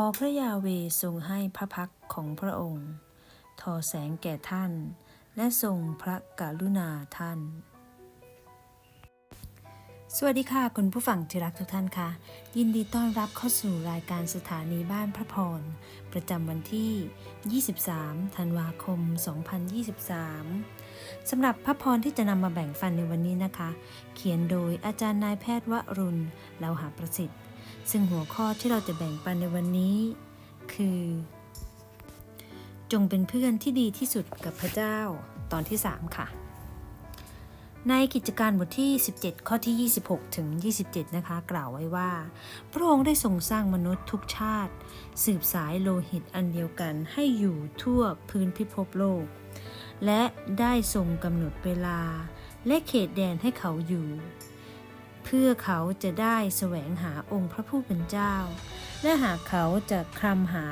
อพระยาเวทรงให้พระพักของพระองค์ ทอแสงแก่ท่าน และทรงพระกรุณาท่าน สวัสดีค่ะ คุณผู้ฟังที่รักทุกท่านค่ะ ยินดีต้อนรับเข้าสู่รายการสถานีบ้านพระพร ประจำวันที่ 23 ธันวาคม 2023 สำหรับพระพรที่จะนำมาแบ่งฟันในวันนี้นะคะ เขียนโดยอาจารย์นายแพทย์วรุณเลาหาประสิทธิ์ ซึ่งหัวข้อที่เราจะแบ่งปันในวันนี้ คือ จงเป็นเพื่อนที่ดีที่สุดกับพระเจ้าตอนที่ 3 ค่ะ ในกิจการบทที่ 17 ข้อที่ 26 ถึง 27 นะคะ กล่าวไว้ว่า พระองค์ได้ทรงสร้างมนุษย์ทุกชาติ สืบสายโลหิตอันเดียวกันให้อยู่ทั่วพื้นพิภพโลก และได้ทรงกำหนดเวลา และเขตแดนให้เขาอยู่ เพื่อเขาจะได้แสวงหาองค์พระผู้เป็นเจ้า และหากเขาจะคลำหา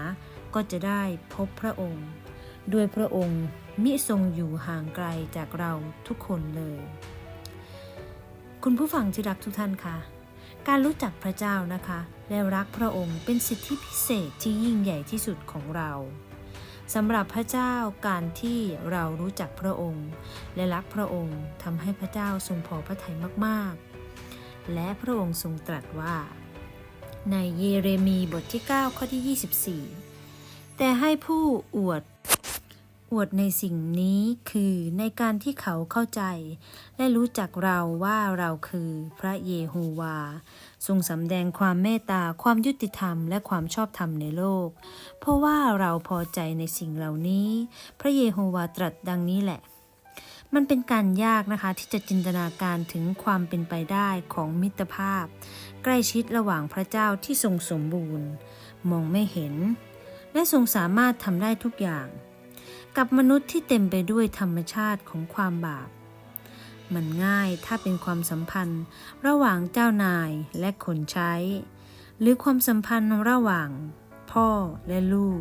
ก็จะได้พบพระองค์ ด้วยพระองค์มิทรงอยู่ห่างไกลจากเราทุกคนเลย คุณผู้ฟังที่รักทุกท่านคะการรู้จักพระเจ้านะคะและรักพระองค์เป็นสิทธิพิเศษที่ยิ่งใหญ่ที่สุดของเราสำหรับพระเจ้าการที่เรารู้จักพระองค์ และรักพระองค์ทำให้พระเจ้าทรงพอพระทัยมากๆ และพระองค์ทรงตรัสว่า ในเยเรมีบทที่ 9 ข้อที่ 24 แต่ให้ผู้อวด อวดในสิ่งนี้คือในการที่เขาเข้าใจ และรู้จักเราว่าเราคือพระเยโฮวา ทรงสำแดงความเมตตาความยุติธรรมและความชอบธรรมในโลก เพราะว่าเราพอใจในสิ่งเหล่านี้ พระเยโฮวาตรัสดังนี้แหละ มันเป็นการยากนะคะที่จะจินตนาการถึงความเป็นไปได้ของมิตรภาพ ใกล้ชิดระหว่างพระเจ้าที่ทรงสมบูรณ์ มองไม่เห็น และทรงสามารถทำได้ทุกอย่าง กับมนุษย์ที่เต็มไปด้วยธรรมชาติของความบาป มันง่ายถ้าเป็นความสัมพันธ์ระหว่างเจ้านายและคนใช้ หรือความสัมพันธ์ระหว่างพ่อและลูก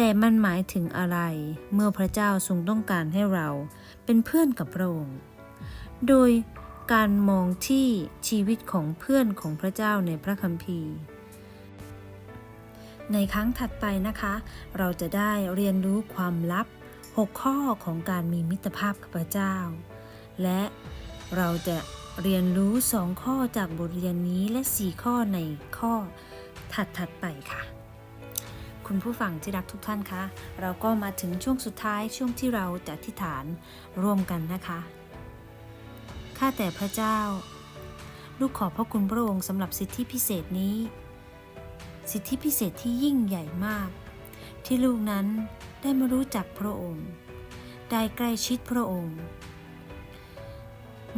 แต่มันหมายถึงอะไร เมื่อพระเจ้าทรงต้องการให้เราเป็นเพื่อนกับพระองค์ โดยการมองที่ชีวิตของเพื่อนของพระเจ้าในพระคัมภีร์ ในครั้งถัดไปนะคะ เราจะได้เรียนรู้ความลับ 6 ข้อของการมีมิตรภาพกับพระเจ้า และเราจะเรียนรู้ 2 ข้อจากบทเรียนนี้และ 4 ข้อในข้อถัดๆไปค่ะ คุณผู้ฟังที่รักทุกท่านคะ เราก็มาถึงช่วงสุดท้ายช่วงที่เราจะอธิษฐานร่วมกันนะคะ ข้าแต่พระเจ้า ลูกขอบพระคุณพระองค์สำหรับสิทธิพิเศษนี้ สิทธิพิเศษที่ยิ่งใหญ่มาก ที่ลูกนั้นได้มารู้จักพระองค์ ได้ใกล้ชิดพระองค์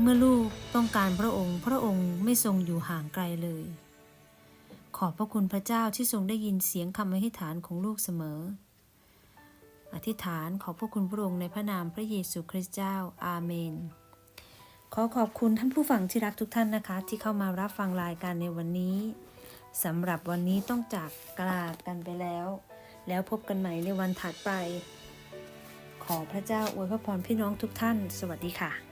เมื่อลูกต้องการพระองค์ พระองค์ไม่ทรงอยู่ห่างไกลเลย อบพระคุณพระเจ้าที่ทรงได้ยินเสียงคำอธิษฐานของลูกเสมอ อธิษฐานขอบพระคุณพระองค์ในพระนามพระเยซูคริสต์เจ้า อาเมน ขอขอบคุณท่านผู้ฟังที่รักทุกท่านนะคะ ที่เข้ามารับฟังรายการในวันนี้สำหรับวันนี้ต้องจากกลากันไปแล้ว แล้วพบกันใหม่ในวันถัดไป ขอพระเจ้าอวยพระพรพี่น้องทุกท่าน สวัสดีค่ะ